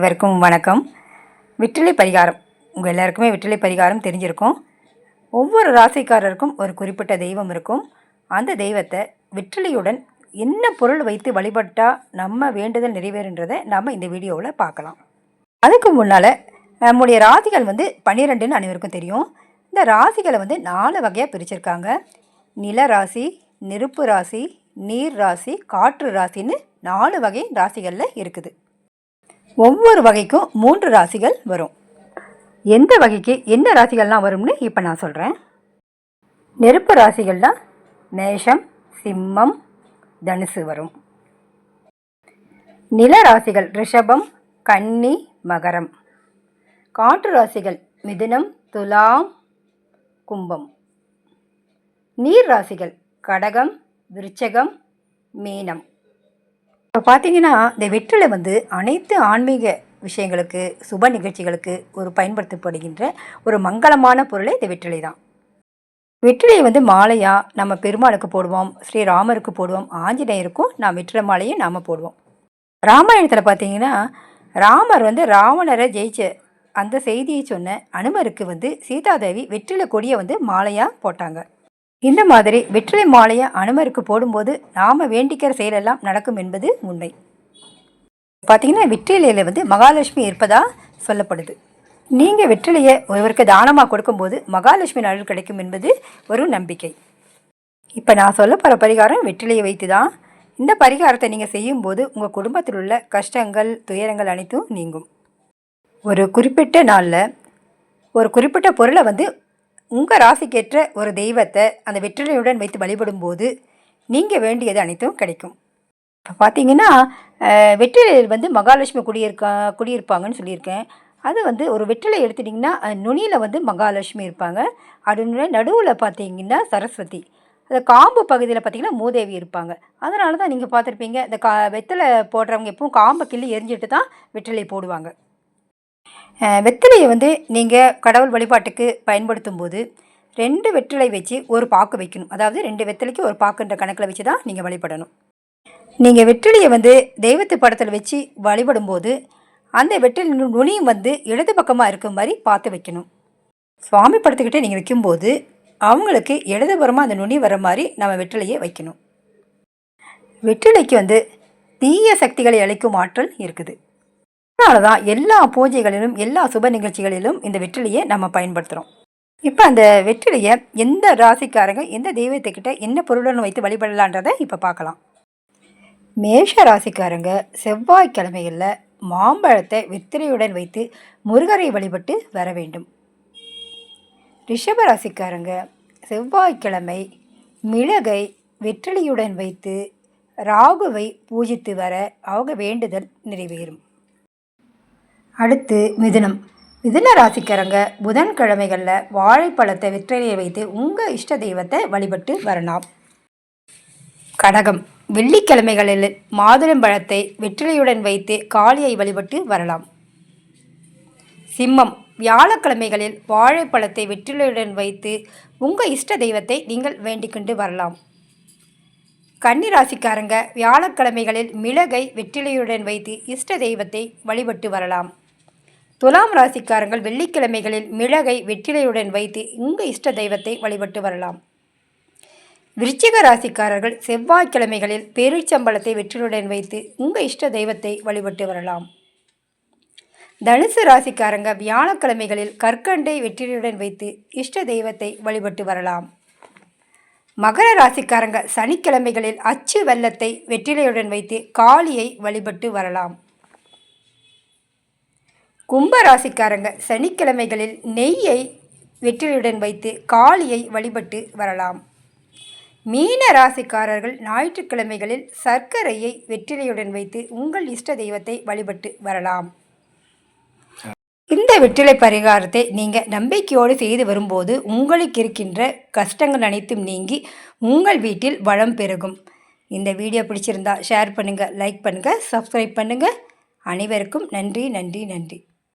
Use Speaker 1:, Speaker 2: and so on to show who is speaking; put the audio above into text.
Speaker 1: இவருக்கும் வணக்கம். விற்றிலை பரிகாரம். உங்கள் எல்லாருக்குமே விற்றிலை பரிகாரம் தெரிஞ்சிருக்கும். ஒவ்வொரு ராசிக்காரருக்கும் ஒரு குறிப்பிட்ட தெய்வம் இருக்கும். அந்த தெய்வத்தை வெற்றிலையுடன் என்ன பொருள் வைத்து வழிபட்டால் நம்ம வேண்டுதல் நிறைவேறுன்றதை நம்ம இந்த வீடியோவில் பார்க்கலாம். அதுக்கு முன்னால் நம்முடைய ராசிகள் வந்து பன்னிரெண்டுன்னு அனைவருக்கும் தெரியும். இந்த ராசிகளை வந்து நாலு வகையாக பிரிச்சிருக்காங்க. நில ராசி நெருப்பு ராசி நீர் ராசி காற்று ராசின்னு நாலு வகை ராசிகளில் இருக்குது. ஒவ்வொரு வகைக்கும் மூன்று ராசிகள் வரும். எந்த வகைக்கு என்ன ராசிகள்லாம் வரும்னு இப்போ நான் சொல்கிறேன் நெருப்பு ராசிகள்லாம் மேஷம் சிம்மம் தனுசு வரும். நில ராசிகள் ரிஷபம் கன்னி மகரம். காற்று ராசிகள் மிதுனம் துலாம் கும்பம். நீர் ராசிகள் கடகம் விருச்சகம் மீனம். இப்போ பார்த்தீங்கன்னா இந்த வெற்றிலை வந்து அனைத்து ஆன்மீக விஷயங்களுக்கு சுப நிகழ்ச்சிகளுக்கு ஒரு பயன்படுத்தப்படுகின்ற ஒரு மங்களமான பொருளே இந்த வெற்றிலை தான். வெற்றிலையை வந்து மாலையாக நம்ம பெருமாளுக்கு போடுவோம் ஸ்ரீராமருக்கு போடுவோம் ஆஞ்சநேயருக்கும் நான் வெற்றிலை மாலையை நாம் போடுவோம். ராமாயணத்தில் பார்த்தீங்கன்னா ராமர் வந்து ராவணரை ஜெயிச்ச அந்த செய்தியை சொன்ன அனுமருக்கு வந்து சீதாதேவி வெற்றிலை கொடியை வந்து மாலையாக போட்டாங்க. இந்த மாதிரி வெற்றிலை மாலையை அனுமருக்கு போடும்போது நாம் வேண்டிக்கிற செயலெல்லாம் நடக்கும் என்பது உண்மை. பார்த்தீங்கன்னா வெற்றிலையில் வந்து மகாலட்சுமி இருப்பதா சொல்லப்படுது. நீங்கள் வெற்றிலையை ஒருவருக்கு தானமாக கொடுக்கும்போது மகாலட்சுமி நாள் கிடைக்கும் என்பது ஒரு நம்பிக்கை. இப்போ நான் சொல்ல போகிற பரிகாரம் வெற்றிலையை வைத்து தான் இந்த பரிகாரத்தை நீங்கள் செய்யும்போது உங்கள் குடும்பத்தில் உள்ள கஷ்டங்கள் துயரங்கள் அனைத்தும் நீங்கும். ஒரு குறிப்பிட்ட நாளில் ஒரு குறிப்பிட்ட பொருளை வந்து உங்கள் ராசிக்கேற்ற ஒரு தெய்வத்தை அந்த வெற்றிலையுடன் வைத்து வழிபடும்போது நீங்கள் வேண்டியது அனைத்தும் கிடைக்கும். இப்போ பார்த்தீங்கன்னா வெற்றிலையில் வந்து மகாலட்சுமி குடியிருக்கா குடியிருப்பாங்கன்னு சொல்லியிருக்கேன். அது வந்து ஒரு வெற்றிலை எடுத்துட்டிங்கன்னா நுனியில் வந்து மகாலட்சுமி இருப்பாங்க. அதனுடைய நடுவில் பார்த்தீங்கன்னா சரஸ்வதி. அந்த காம்பு பகுதியில் பார்த்திங்கன்னா மூதேவி இருப்பாங்க. அதனால தான் நீங்கள் பார்த்துருப்பீங்க இந்த கா வெத்தலை போடுறவங்க எப்பவும் காம்பை கிள்ளி எரிஞ்சிட்டு தான் வெற்றிலை போடுவாங்க. வெற்றிலையை வந்து நீங்கள் கடவுள் வழிபாட்டுக்கு பயன்படுத்தும் போது ரெண்டு வெற்றிலை வச்சு ஒரு பாக்கு வைக்கணும். அதாவது ரெண்டு வெற்றிலைக்கு ஒரு பாக்குன்ற கணக்கில் வச்சு தான் நீங்கள் வழிபடணும். நீங்கள் வெற்றிலையை வந்து தெய்வத்து படத்தில் வச்சு வழிபடும்போது அந்த வெற்றிலை நுனியும் வந்து இடது பக்கமாக இருக்க மாதிரி பார்த்து வைக்கணும். சுவாமி படத்துக்கிட்டே நீங்கள் வைக்கும்போது அவங்களுக்கு இடதுபுறமாக அந்த நுனி வர மாதிரி நம்ம வெற்றிலையை வைக்கணும். வெற்றிலைக்கு வந்து தீய சக்திகளை அளிக்கும் ஆற்றல் இருக்குது. அதனால தான் எல்லா பூஜைகளிலும் எல்லா சுப நிகழ்ச்சிகளிலும் இந்த வெற்றிலையை நம்ம பயன்படுத்துகிறோம் இப்போ அந்த வெற்றிலையை எந்த ராசிக்காரங்க எந்த தெய்வத்துக்கிட்ட என்ன பொருளுடன் வைத்து வழிபடலான்றதை இப்போ பார்க்கலாம். மேஷ ராசிக்காரங்க செவ்வாய்க்கிழமைகளில் மாம்பழத்தை வெற்றிலையுடன் வைத்து முருகரை வழிபட்டு வர வேண்டும். ரிஷப ராசிக்காரங்க செவ்வாய்க்கிழமை மிளகை வெற்றிலையுடன் வைத்து ராகுவை பூஜித்து வர அவங்க வேண்டுதல் நிறைவேறும். அடுத்து மிதுனம். மிதுன ராசிக்காரங்க புதன்கிழமைகளில் வாழைப்பழத்தை வெற்றிலையை வைத்து உங்கள் இஷ்ட தெய்வத்தை வழிபட்டு வரலாம். கடகம். வெள்ளிக்கிழமைகளில் மாதுளம்பழத்தை வெற்றிலையுடன் வைத்து காளியை வழிபட்டு வரலாம். சிம்மம். வியாழக்கிழமைகளில் வாழைப்பழத்தை வெற்றிலையுடன் வைத்து உங்கள் இஷ்ட தெய்வத்தை நீங்கள் வேண்டிக்கொண்டு வரலாம். கன்னிராசிக்காரங்க வியாழக்கிழமைகளில் மிளகை வெற்றிலையுடன் வைத்து இஷ்ட தெய்வத்தை வழிபட்டு வரலாம். துலாம் ராசிக்காரங்கள் வெள்ளிக்கிழமைகளில் மிளகை வெற்றிலையுடன் வைத்து உங்கள் இஷ்ட தெய்வத்தை வழிபட்டு வரலாம். விருச்சிக ராசிக்காரர்கள் செவ்வாய்க்கிழமைகளில் பெருச்சம்பளத்தை வெற்றிலுடன் வைத்து உங்கள் இஷ்ட தெய்வத்தை வழிபட்டு வரலாம். தனுசு ராசிக்காரங்க வியாழக்கிழமைகளில் கற்கண்டை வெற்றிலுடன் வைத்து இஷ்ட தெய்வத்தை வழிபட்டு வரலாம். மகர ராசிக்காரங்க சனிக்கிழமைகளில் அச்சு வெள்ளத்தை வெற்றிலையுடன் வைத்து காளியை வழிபட்டு வரலாம். கும்பராசிக்காரங்க சனிக்கிழமைகளில் நெய்யை வெற்றிலையுடன் வைத்து காளியை வழிபட்டு வரலாம். மீன ராசிக்காரர்கள் ஞாயிற்றுக்கிழமைகளில் சர்க்கரையை வெற்றிலையுடன் வைத்து உங்கள் இஷ்ட தெய்வத்தை வழிபட்டு வரலாம். இந்த வெற்றிலை பரிகாரத்தை நீங்கள் நம்பிக்கையோடு செய்து வரும்போது உங்களுக்கு இருக்கின்ற கஷ்டங்கள் அனைத்தும் நீங்கி உங்கள் வீட்டில் வளம் பெருகும். இந்த வீடியோ பிடிச்சிருந்தா ஷேர் பண்ணுங்கள் லைக் பண்ணுங்கள் சப்ஸ்கிரைப் பண்ணுங்கள் அனைவருக்கும் நன்றி நன்றி நன்றி.